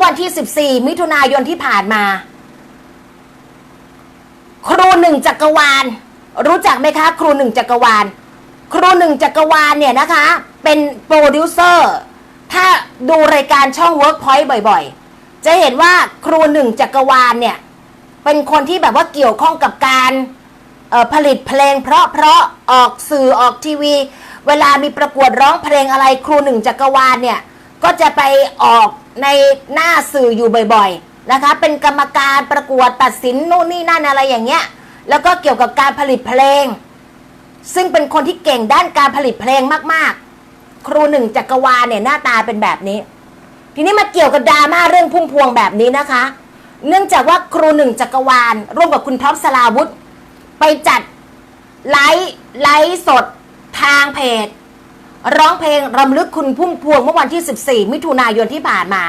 อวันที่ 14 มิถุนายนที่ผ่านมา ครูหนึ่งจักรวาล รู้จักไหมคะ ครูหนึ่งจักรวาล ครูหนึ่งจักรวาลเนี่ยนะคะ เป็นโปรดิวเซอร์ถ้าดูรายการช่อง Workpoint บ่อยๆ จะเห็นว่าครูหนึ่งจักรวาลเนี่ย เป็นคนที่แบบว่าเกี่ยวข้องกับการผลิตเพลง เพราะเพราะๆออกสื่อออกทีวี เวลามีประกวดร้องเพลงอะไรครูหนึ่งจักรวาลเนี่ย ก็จะไปออก ในหน้าสื่ออยู่บ่อยๆนะคะ เป็นกรรมการประกวดตัดสินนู่นนี่นั่นอะไรอย่างเงี้ย แล้วก็เกี่ยวกับการผลิตเพลง ซึ่งเป็นคนที่เก่งด้านการผลิตเพลงมากๆ ครูหนึ่งจักรวาลเนี่ยหน้าตาเป็นแบบนี้ ทีนี้มาเกี่ยวกับดราม่าเรื่องพุ่มพวงแบบนี้นะคะ เนื่องจากว่าครูหนึ่งจักรวาล ร่วมกับคุณท็อปสลาวุธ ไปจัดไลฟ์ไลฟ์สดทางเพจ ร้องเพลงรำลึกคุณพุ่มพวงเมื่อวันที่ 14 มิถุนายนที่ผ่านมา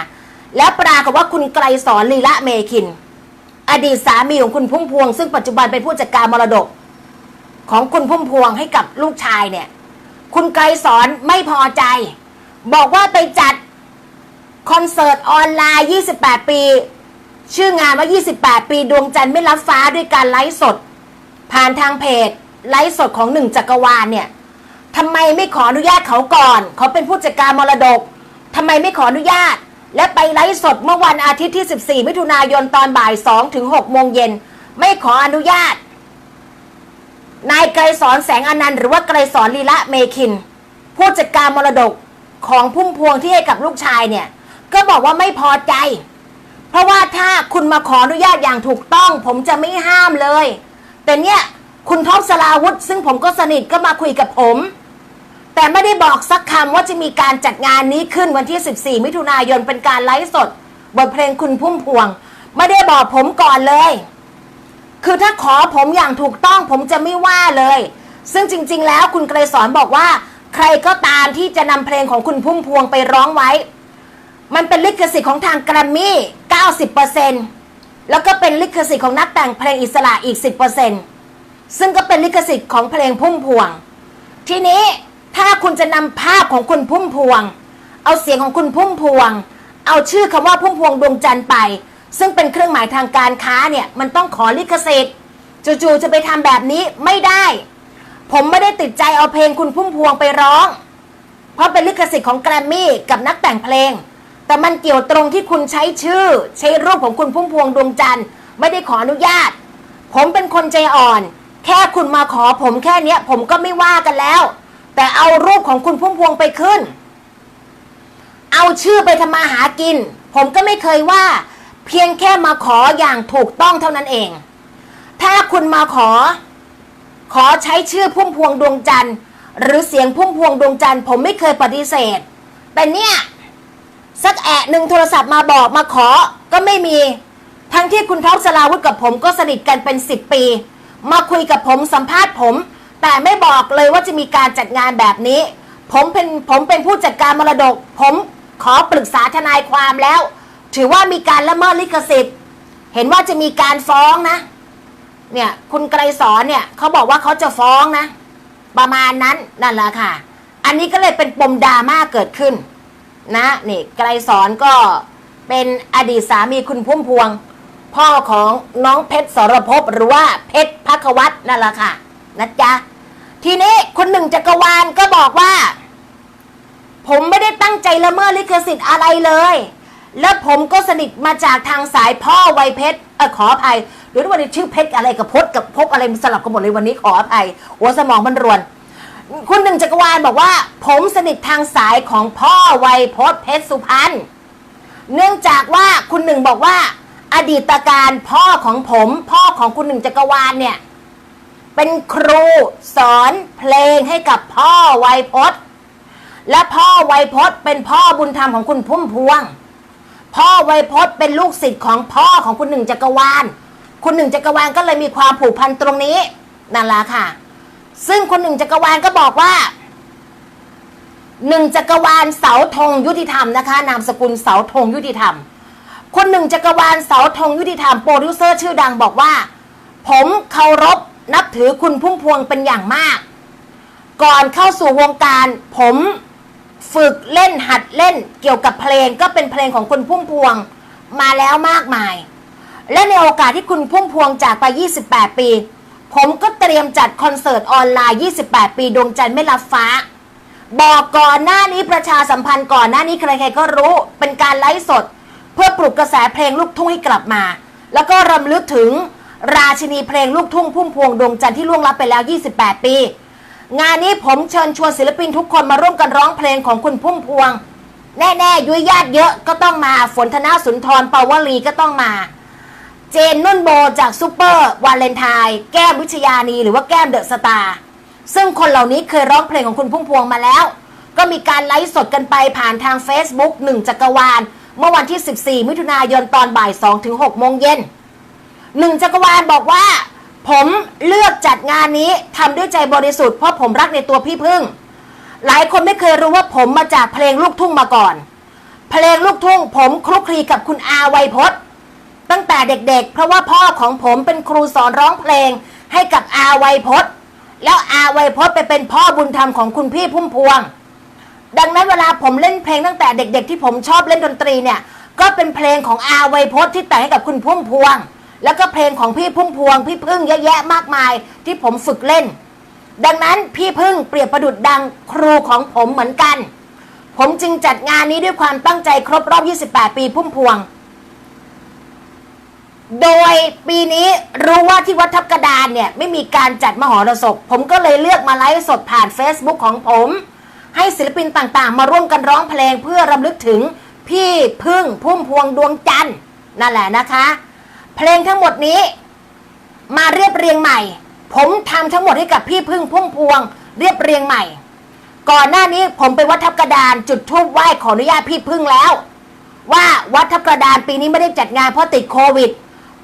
แล้วปรากฏว่าคุณไกลสอนลีละเมคิน อดีตสามีของคุณพุ่มพวง ซึ่งปัจจุบันเป็นผู้จัดการมรดก ของคุณพุ่มพวงให้กับลูกชายเนี่ย คุณไกรสอนไม่พอใจ บอกว่าไปจัดคอนเสิร์ตออนไลน์ 28 ปี ชื่องานว่า 28 ปีดวงจันทร์ไม่รับฟ้าด้วยการไลฟ์สด ผ่านทางเพจไลฟ์สดของหนึ่งจักรวาลเนี่ย ทำไมไม่ขออนุญาตเขาก่อน เขาเป็นผู้จัดการมรดกทำไมไม่ขออนุญาต และไปไลฟ์สดเมื่อวันอาทิตย์ที่ 14 มิถุนายนตอนบ่าย2ถึง6โมงเย็น ไม่ขออนุญาต นายไกรสอนแสงอนันต์หรือว่าไกรสอนลีละเมคิน ผู้จัดการมรดกของพุ่มพวงที่ให้กับลูกชายเนี่ย ก็บอกว่าไม่พอใจ เพราะว่าถ้าคุณมาขออนุญาตอย่างถูกต้อง ผมจะไม่ห้ามเลย แต่เนี่ยคุณท็อปสลาวุธ ซึ่งผมก็สนิทก็มาคุยกับผม แต่ไม่ได้บอกสักคำว่าจะมีการจัดงานนี้ขึ้นวันที่ 14 มิถุนายนเป็นการไลฟ์สด บทเพลงคุณพุ่มพวง ไม่ได้บอกผมก่อนเลย คือถ้าขอผมอย่างถูกต้องผมจะไม่ว่าเลย ซึ่งจริง ๆ แล้วคุณไกรสอนบอกว่า ใครก็ตามที่จะนำเพลงของคุณพุ่มพวงไปร้องไว้ มันเป็นลิขสิทธิ์ของทางแกรมมี่ 90%แล้วก็เป็นลิขสิทธิ์ของนักแต่งเพลงอิสระอีก 10%ซึ่งก็เป็นลิขสิทธิ์ของเพลงพุ่มพวง ทีนี้ ถ้าคุณจะนำภาพของคุณพุ่มพวง เอาเสียงของคุณพุ่มพวง เอาชื่อคำว่าพุ่มพวงดวงจันทร์ไป ซึ่งเป็นเครื่องหมายทางการค้าเนี่ยมันต้องขอลิขสิทธิ์จู่ๆจะไปทำแบบนี้ไม่ได้ ผมไม่ได้ติดใจเอาเพลงคุณพุ่มพวงไปร้อง เพราะเป็นลิขสิทธิ์ของแกรมมี่กับนักแต่งเพลง แต่มันเกี่ยวตรงที่คุณใช้ชื่อ ใช้รูปของคุณพุ่มพวงดวงจันทร์ไม่ได้ขออนุญาต ผมเป็นคนใจอ่อน แค่คุณมาขอผมแค่เนี้ย ผมก็ไม่ว่ากันแล้ว แต่เอารูปของคุณพุ่มพวงไปขึ้น เอาชื่อไปทำมาหากิน ผมก็ไม่เคยว่า เพียงแค่มาขออย่างถูกต้องเท่านั้นเอง ถ้าคุณมาขอ ขอใช้ชื่อพุ่มพวงดวงจันทร์หรือเสียงพุ่มพวงดวงจันทร์ผมไม่เคยปฏิเสธ แต่เนี่ยสักแอะหนึ่งโทรศัพท์มาบอกมาขอก็ไม่มี ทั้งที่คุณท็อปสลาวุธกับผมก็สนิทกันเป็นสิบปี มาคุยกับผมสัมภาษณ์ผม แต่ไม่บอกเลยว่าจะมีการจัดงานแบบนี้ ผมเป็นผมเป็นผู้จัดการมรดก ผมขอปรึกษาทนายความแล้ว ถือว่ามีการละเมิดลิขสิทธิ์ เห็นว่าจะมีการฟ้องนะ เนี่ย คุณไกรสอนเนี่ยเขาบอกว่าเขาจะฟ้องนะ ประมาณนั้นนั่นแหละค่ะ อันนี้ก็เลยเป็นปมดราม่าเกิดขึ้น นะนี่ไกรสอนก็เป็นอดีตสามีคุณพุ่มพวง พ่อของน้องเพชรสรภพหรือว่าเพชรพักวัตนั่นแหละค่ะนะจ๊ะ ทีนี้คุณหนึ่งจักรวาลก็บอกว่า ผมไม่ได้ตั้งใจละเมิดลิขสิทธิ์อะไรเลย และผมก็สนิทมาจากทางสายพ่อวัยเพชรเออขออภัยหรือว่าวันนี้ชื่อเพชรอะไรกับพจน์กับพบอะไรมันสลับกันหมดเลยวันนี้ขออภัยหัวสมองมันรวน คุณหนึ่งจักรวาลบอกว่า ผมสนิททางสายของพ่อวัยพจน์เพชรสุพรรณเนื่องจากว่าคุณหนึ่งบอกว่า อดีตการพ่อของผม พ่อของคุณหนึ่งจักรวาลเนี่ย เป็นครูสอนเพลงให้กับพ่อไวยพจน์ และพ่อวัยพจน์ เป็นพ่อบุญธรรมของคุณพุ่มพวง พ่อวัยพจน์เป็นลูกศิษย์ของพ่อของคุณหนึ่งจักรวาล คุณหนึ่งจักรวาลก็เลยมีความผูกพันตรงนี้นั่นละค่ะ ซึ่งคุณหนึ่งจักรวาลก็บอกว่าหนึ่งจักรวาลเสาธงยุติธรรมนะคะ นามสกุลเสาธงยุติธรรม คนหนึ่งจักรวาลเสาธงยุติธรรมโปรดิวเซอร์ชื่อดังบอกว่า ผมเคารพ นับถือคุณพุ่มพวงเป็นอย่างมาก ก่อนเข้าสู่วงการผมฝึกเล่นหัดเล่นเกี่ยวกับเพลงก็เป็นเพลงของคุณพุ่มพวงมาแล้วมากมาย และในโอกาสที่คุณพุ่มพวงจากไป 28 ปี ผมก็เตรียมจัดคอนเสิร์ตออนไลน์ 28 ปีดวงจันทร์ไม่รับฟ้า บอกก่อนหน้านี้ประชาสัมพันธ์ก่อนหน้านี้ใครๆก็รู้เป็นการไลฟ์สด เพื่อปลุกกระแสเพลงลูกทุ่งให้กลับมา แล้วก็รำลึกถึง ราชินีเพลงลูกทุ่งพุ่มพวงดวงจันทร์ที่ล่วงลับไปแล้ว 28 ปี งานนี้ผมเชิญชวนศิลปินทุกคนมาร่วมกันร้องเพลงของคุณพุ่มพวง แน่ๆยุ้ยญาติเยอะก็ต้องมาฝนธนาสุนทรเปาวลีก็ต้องมา เจนนุ่นโบจากซูเปอร์วาเลนไทน์แก้มวิชยานีหรือว่าแก้มเดอะสตาร์ซึ่งคนเหล่านี้เคยร้องเพลงของคุณพุ่มพวงมาแล้ว ก็มีการไลฟ์สดกันไปผ่านทาง Facebook 1 จักรวาล เมื่อวันที่ 14 มิถุนายนตอนบ่าย2ถึง6โมงเย็น หนึ่งจักรวาลบอกว่า ผมเลือกจัดงานนี้ทำด้วยใจบริสุทธิ์เพราะผมรักในตัวพี่พึ่ง หลายคนไม่เคยรู้ว่าผมมาจากเพลงลูกทุ่งมาก่อน เพลงลูกทุ่ง ผมคลุกคลีกับคุณอาไวยพจน์ ตั้งแต่เด็กๆ เพราะว่าพ่อของผมเป็นครูสอนร้องเพลงให้กับอาไวยพจน์ แล้วอาไวยพจน์ไปเป็นพ่อบุญธรรมของคุณพี่พุ่มพวง ดังนั้นเวลาผมเล่นเพลงตั้งแต่เด็ก ๆ ที่ผมชอบเล่นดนตรีเนี่ยก็เป็นเพลงของอาไวยพจน์ที่แต่งให้กับคุณพุ่มพวง แล้วก็เพลงของพี่พุ่มพวง พี่พึ่งเยอะแยะมากมายที่ผมฝึกเล่น ดังนั้นพี่พึ่งเปรียบประดุดดังครูของผมเหมือนกัน ผมจึงจัดงานนี้ด้วยความตั้งใจครบรอบ 28 ปีพุ่มพวง โดยปีนี้รู้ว่าที่วัดทับกระดานเนี่ยไม่มีการจัดมหรสพ ผมก็เลยเลือกมาไลฟ์สดผ่าน Facebook ของผม ให้ศิลปินต่างๆ มาร่วมกันร้องเพลงเพื่อรำลึกถึงพี่พึ่งพุ่มพวงดวงจันทร์นั่นแหละนะคะ เพลงทั้งหมดนี้ มาเรียบเรียงใหม่ ผมทำทั้งหมดให้กับพี่พึ่งพุ่มพวง เรียบเรียงใหม่ ก่อนหน้านี้ผมไปวัดทับกระดาน จุดธูปไหว้ขออนุญาตพี่พึ่งแล้ว ว่าวัดทับกระดานปีนี้ไม่ได้จัดงานเพราะติดโควิด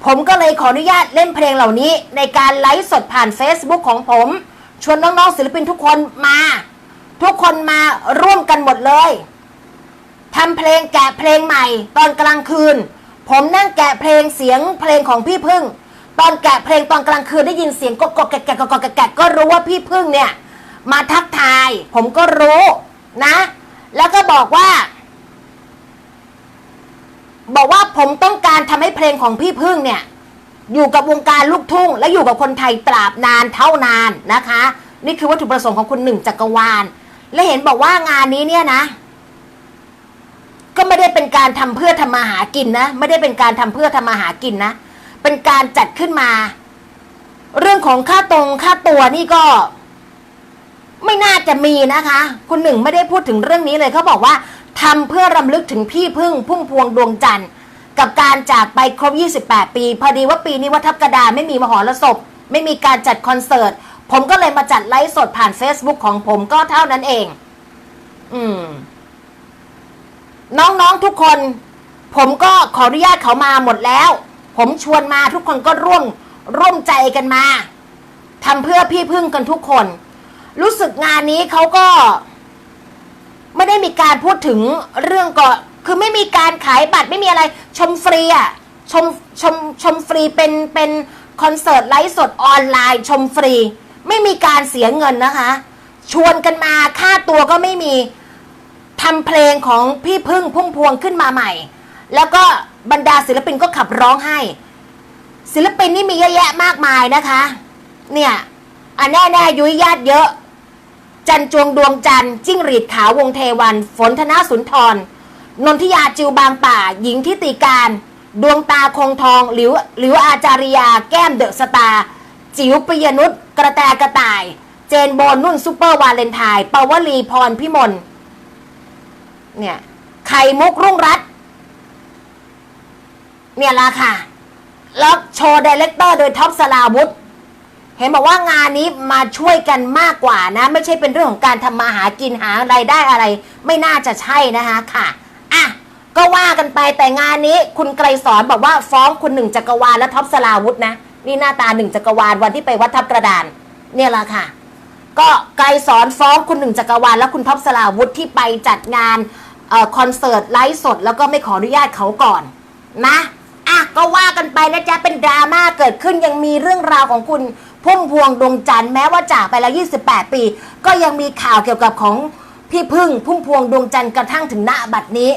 ผมก็เลยขออนุญาตเล่นเพลงเหล่านี้ ในการไลฟ์สดผ่าน Facebook ของผม ชวนน้องๆศิลปินทุกคนมา ทุกคนมาร่วมกันหมดเลยทำเพลงแกะเพลงใหม่ ตอนกลางคืน ผมนั่งแกะเพลงเสียงเพลงของพี่พึ่ง ตอนแกะเพลงตอนกลางคืนได้ยินเสียงกกกแกะแกะกกแกะกะก็รู้ว่าพี่พึ่งเนี่ยมาทักทาย ผมก็รู้นะ แล้วก็บอกว่า บอกว่าผมต้องการทำให้เพลงของพี่พึ่งเนี่ย อยู่กับวงการลูกทุ่ง และอยู่กับคนไทยตราบนานเท่านานนะคะ นี่คือวัตถุประสงค์ของคุณหนึ่งจักรวาล และเห็นบอกว่างานนี้เนี่ยนะ ก็ไม่ได้เป็นการทำเพื่อทำมาหากินนะ ไม่ได้เป็นการทำเพื่อทำมาหากินนะ เป็นการจัดขึ้นมา เรื่องของค่าตรงค่าตัวนี่ก็ ไม่น่าจะมีนะคะ คุณหนึ่งไม่ได้พูดถึงเรื่องนี้เลยเขาบอกว่าทำเพื่อรำลึกถึงพี่พึ่งพุ่มพวงดวงจันทร์กับการจากไปครบ 28 ปี พอดีว่าปีนี้วัดทับกระดาไม่มีมหรสพ ไม่มีการจัดคอนเสิร์ต ผมก็เลยมาจัดไลฟ์สดผ่าน Facebook ของผมก็เท่านั้นเอง อืม น้องๆทุกคน ผมก็ขออนุญาตเขามาหมดแล้ว ผมชวนมาทุกคนก็ร่วมร่วมใจกันมาทำเพื่อพี่พึ่งกันทุกคน รู้สึกงานนี้เขาก็ ไม่ได้มีการพูดถึงเรื่องก่อนคือไม่มีการขายบัตรไม่มีอะไร ชมฟรีอะชมชมชมฟรีเป็นเป็นคอนเสิร์ตไลฟ์สดออนไลน์ ชมฟรี ไม่มีการเสียเงินนะคะ ชวนกันมาค่าตัวก็ไม่มี ทำเพลงของพี่พึ่งพุ่มพวงขึ้นมาใหม่ แล้วก็บรรดาศิลปินก็ขับร้องให้ ศิลปินนี่มีเยอะแยะมากมายนะคะ เนี่ยอันแน่แน่ยุ้ยญาติเยอะ จันจวงดวงจันจิ้งหรีดขาววงเทวัน ฝนธนาสุนทร นนทิยาจิวบางป่า หญิงทิติการ ดวงตาคงทอง หลิวหลิวอาจาริยา แก้มเดอะสตา จิ๋วปิยนุชกระแตกระต่าย เจนโบนนุ่นซุปเปอร์วาเลนไทน์ปาวลีพรพิมล เนี่ย ไข่มุกรุ่งรัตเนี่ยละค่ะ แล้วโชว์ดีเลกเตอร์โดยท็อปสลาวุธ เห็นบอกว่างานนี้มาช่วยกันมากกว่านะ ไม่ใช่เป็นเรื่องของการทำมาหากินหารายได้อะไร ไม่น่าจะใช่นะคะค่ะอะก็ว่ากันไปแต่งานนี้ คุณไกรสอนบอกว่าฟ้องคุณหนึ่งจักรวาลและท็อปสลาวุธนะ นี่หน้าตาหนึ่งจักรวาลวันที่ไปวัดทับกระดาน เนี่ยแหละค่ะ ก็ไกรสอนฟ้องคุณหนึ่งจักรวาลและคุณท็อปสลาวุธที่ไปจัดงานออคอนเสิร์ตไลฟ์สด แล้วก็ไม่ขออนุญาตเขาก่อนนะอะก็ว่ากันไปนะจ๊ะเป็นดราม่าเกิดขึ้นยังมีเรื่องราวของคุณพุ่มพวงดวงจันทร์แม้ว่าจากไปแล้ว 28 ปี ก็ยังมีข่าวเกี่ยวกับของพี่พึ่งพุ่มพวงดวงจันทร์กระทั่งถึงหน้าบัดนี้